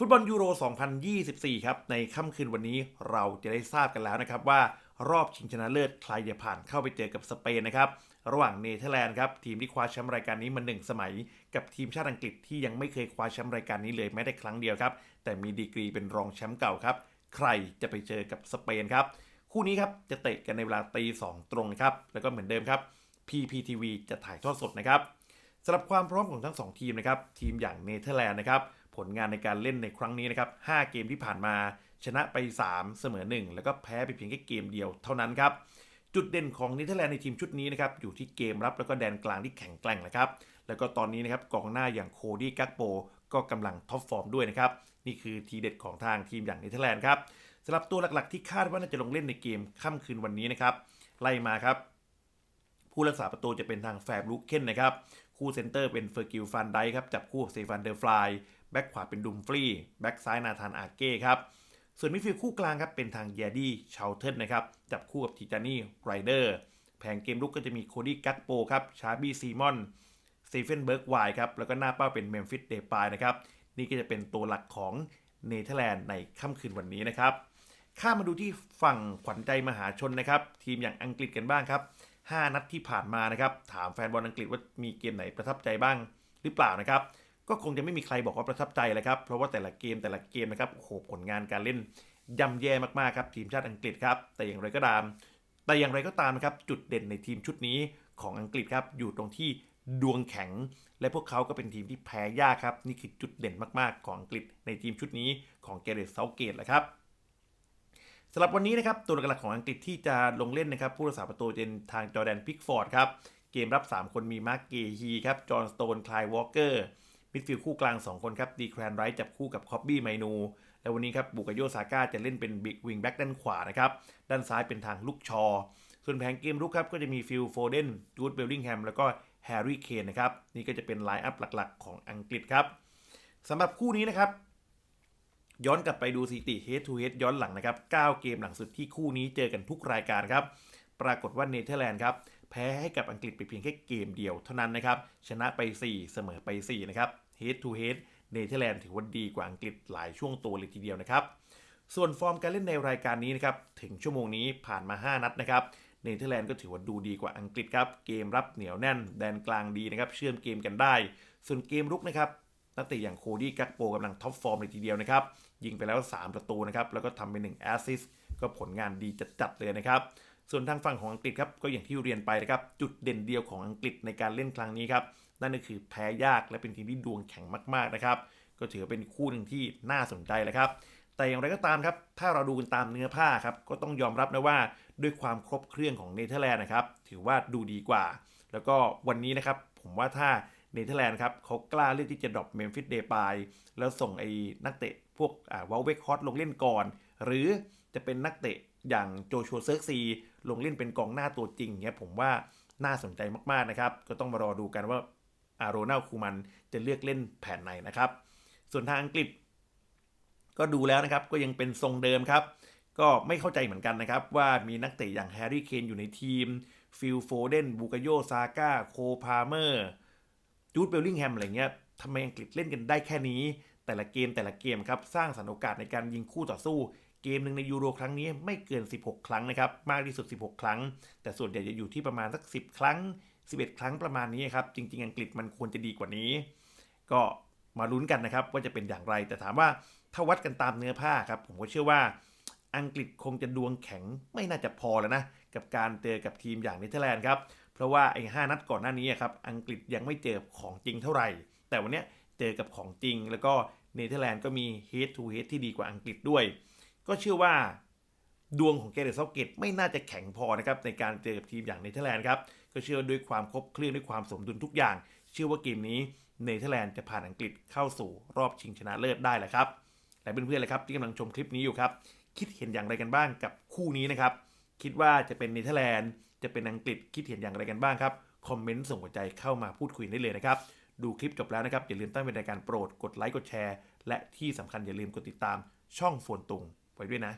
ฟุตบอลยูโร 2024 ครับ ในค่ำคืนวันนี้เราจะได้ทราบกันแล้วนะครับว่ารอบชิงชนะเลิศใครจะผ่านเข้าไปเจอกับสเปนนะครับ ระหว่างเนเธอร์แลนด์ครับ ทีมที่คว้าแชมป์รายการนี้มาหนึ่งสมัย กับทีมชาติอังกฤษที่ยังไม่เคยคว้าแชมป์รายการนี้เลยแม้แต่ครั้งเดียวครับ แต่มีดีกรีเป็นรองแชมป์เก่าครับ ใครจะไปเจอกับสเปนครับ คู่นี้ครับจะเตะกันในเวลาตีสองตรงนะครับ แล้วก็เหมือนเดิมครับ PPTV จะถ่ายทอดสดนะครับสำหรับความพร้อมของทั้งสองทีมนะครับ ทีมอย่างเนเธอร์แลนด์นะครับ ผลงานในการเล่นในครั้งนี้นะครับ5เกมที่ผ่านมา ชนะไป 3 เสมอ 1 แล้วก็แพ้ไปเพียงแค่เกมเดียวเท่านั้นครับจุดเด่นของเนเธอร์แลนด์ในทีมชุดนี้นะครับอยู่ที่เกมรับแล้วก็แดนกลางที่แข็งแกร่งนะครับแล้วก็ตอนนี้นะครับกองหน้าอย่างโคดี้กักโปก็กำลังท็อปฟอร์มด้วยนะครับนี่คือทีเด็ดของทางทีมอย่างเนเธอร์แลนด์ครับสำหรับตัวหลักๆที่คาดว่าน่าจะลงเล่นในเกมค่ำคืนวันนี้นะครับไล่มาครับ ผู้รักษาประตูจะเป็นทางแฟบลูเคนนะครับคู่เซนเตอร์เป็นเฟอร์กิลฟันไดครับจับคู่กับเซฟันเดอร์ฟลาย แบ็กขวาเป็นดุมฟรีแบ็กซ้ายนาธานอาเก้ครับ ส่วนมิดฟิลด์คู่กลางครับเป็นทางเยดี้ชาลเทนนะครับ จับคู่กับทิจานี่ไรเดอร์ แผงเกมลุกก็จะมีโคดี้กัตโปครับ ชาร์บี้ซีมอนสตีเฟนเบิร์กไวครับ แล้วก็หน้าเป้าเป็นเมมฟิสเดปายนะครับ นี่ก็จะเป็นตัวหลักของเนเธอร์แลนด์ในค่ำคืนวันนี้นะครับ ข้ามมาดูที่ฝั่งขวัญใจมหาชนนะครับ ทีมอย่างอังกฤษกันบ้างครับ 5 นัดที่ผ่านมานะครับ ถามแฟนบอลอังกฤษว่ามีเกมไหนประทับใจบ้างหรือเปล่านะครับ ก็คงจะไม่มีใครบอกว่าประทับใจเลยครับ เพราะว่าแต่ละเกมแต่ละเกมนะครับโอ้โหผลงานการเล่นย่ำแย่มากๆครับทีมชาติอังกฤษครับ แต่อย่างไรก็ตาม แต่อย่างไรก็ตามนะครับจุดเด่นในทีมชุดนี้ของอังกฤษครับอยู่ตรงที่ดวงแข็ง และพวกเขาก็เป็นทีมที่แพ้ยากครับ นี่คือจุดเด่นมากๆ ของอังกฤษในทีมชุดนี้ของเกเรตเซาเกตแหละครับสำหรับวันนี้นะครับตัวหลักๆของอังกฤษที่จะลงเล่นนะครับผู้รักษาประตูเป็นทางจอแดนพิกฟอร์ดครับเกมรับ 3 คนมีมาร์กเกฮีครับจอห์นสโตนคลายวอลเกอร์ มิดฟิลด์คู่กลาง 2 คนครับดีแครนไรท์จับคู่กับคอบบี้ไมนู แล้ววันนี้ครับบุกโยซาก้าจะเล่นเป็นบิ๊กวิงแบ็กด้านขวานะครับด้านซ้ายเป็นทางลุกชอ ส่วนแผงเกมรุกครับก็จะมีฟิลโฟเดนจูดเบลลิงแฮมแล้วก็แฮร์รี่เคนนะครับนี่ก็จะเป็นไลน์อัพหลักๆ ของอังกฤษครับสำหรับคู่นี้นะครับย้อนกลับไปดูสถิติ head to head ย้อนหลังนะครับ 9 เกมหลังสุดที่คู่นี้เจอกันทุกรายการครับ ปรากฏว่าเนเธอร์แลนด์ครับ แพ้ให้กับอังกฤษไปเพียงแค่เกมเดียวเท่านั้นนะครับ ชนะไป 4 เสมอไป 4 นะครับ head to head เนเธอร์แลนด์ถือว่าดีกว่าอังกฤษหลายช่วงตัวเลยทีเดียวนะครับ ส่วนฟอร์มการเล่นในรายการนี้นะครับ ถึงชั่วโมงนี้ผ่านมา 5 นัดนะครับ เนเธอร์แลนด์ก็ถือว่าดูดีกว่าอังกฤษครับ เกมรับเหนียวแน่น แดนกลางดีนะครับ เชื่อมเกมกันได้ ส่วนเกมรุกนะครับนักเตะอย่างโคดี้กักโปกำลังท็อปฟอร์มเลยทีเดียวนะครับ ยิงไปแล้ว 3 ประตูนะครับ แล้วก็ทำไป1แอสซิสก็ผลงานดีจัดๆเลยนะครับ ส่วนทางฝั่งของอังกฤษครับก็อย่างที่เรียนไปนะครับจุดเด่นเดียวของอังกฤษในการเล่นครั้งนี้ครับนั่นก็คือแพ้ยากและเป็นทีมที่ดวงแข็งมากๆนะครับก็ถือเป็นคู่หนึ่งที่น่าสนใจแหละครับ แต่อย่างไรก็ตามครับ ถ้าเราดูกันตามเนื้อผ้าครับ ก็ต้องยอมรับนะว่าด้วยความครบเครื่องของเนเธอร์แลนด์นะครับ ถือว่าดูดีกว่า แล้วก็วันนี้นะครับ ผมว่าถ้าเนเธอร์แลนด์ครับเขากล้าเลือกที่จะดรอปเมมฟิสเดย์ปายแล้วส่งไอ้นักเตะพวกอ่าวอลเวกฮอตลงเล่นก่อน หรือจะเป็นนักเตะอย่างโจชัวเซิร์กซีลงเล่นเป็นกองหน้าตัวจริงเนี่ยผมว่าน่าสนใจมากๆนะครับ ก็ต้องมารอดูกันว่าอาโรนาลคูมันจะเลือกเล่นแผนไหนนะครับ ส่วนทางอังกฤษ ก็ดูแล้วนะครับก็ยังเป็นทรงเดิมครับ ก็ไม่เข้าใจเหมือนกันนะครับ ว่ามีนักเตะอย่างแฮร์รี่เคนอยู่ในทีมฟิลโฟเดนบูกาโยซาก้าโคพาเมอร์จูดเบลลิงแฮมอะไรเงี้ยทำไมอังกฤษเล่นกันได้แค่นี้ แต่ละเกมแต่ละเกมครับสร้างสรรค์โอกาสในการยิงคู่ต่อสู้ เกมหนึ่งในยูโรครั้งนี้ไม่เกิน 16 ครั้งนะครับมากที่สุด 16 ครั้ง แต่ส่วนใหญ่จะอยู่ที่ประมาณสัก 10 ครั้ง 11 ครั้งประมาณนี้ครับจริง ๆ อังกฤษมันควรจะดีกว่านี้ ก็มาลุ้นกันนะครับว่าจะเป็นอย่างไร แต่ถามว่าถ้าวัดกันตามเนื้อผ้าครับผมก็เชื่อว่าอังกฤษคงจะดวงแข็งไม่น่าจะพอแล้วนะ กับการเจอกับทีมอย่างเนเธอร์แลนด์ครับ เพราะว่าไอ้ห้านัดก่อนหน้านี้ครับอังกฤษยังไม่เจอของจริงเท่าไหร่ แต่วันนี้เจอกับของจริง แล้วก็เนเธอร์แลนด์ก็มี head to head ที่ดีกว่าอังกฤษด้วย ก็เชื่อว่าดวงของเกเรตเซาเกตไม่น่าจะแข็งพอนะครับในการเจอกับทีมอย่างเนเธอร์แลนด์ครับก็เชื่อด้วยความครบเครื่องด้วยความสมดุลทุกอย่าง เชื่อว่าเกมนี้เนเธอร์แลนด์จะผ่านอังกฤษเข้าสู่รอบชิงชนะเลิศได้แหละครับ และเพื่อนๆเลยครับที่กำลังชมคลิปนี้อยู่ครับ คิดเห็นอย่างไรกันบ้างกับคู่นี้นะครับ คิดว่าจะเป็นเนเธอร์แลนด์จะเป็นอังกฤษคิดเห็นอย่างไรกันบ้างครับคอมเมนต์ส่งหัวใจเข้ามาพูดคุยได้เลยนะครับ ดูคลิปจบแล้วนะครับอย่าลืมตั้งเป็นรายการโปรดกดไลค์กดแชร์ และที่สำคัญอย่าลืมกดติดตามช่องโฟนตุง ไว้ด้วยนะ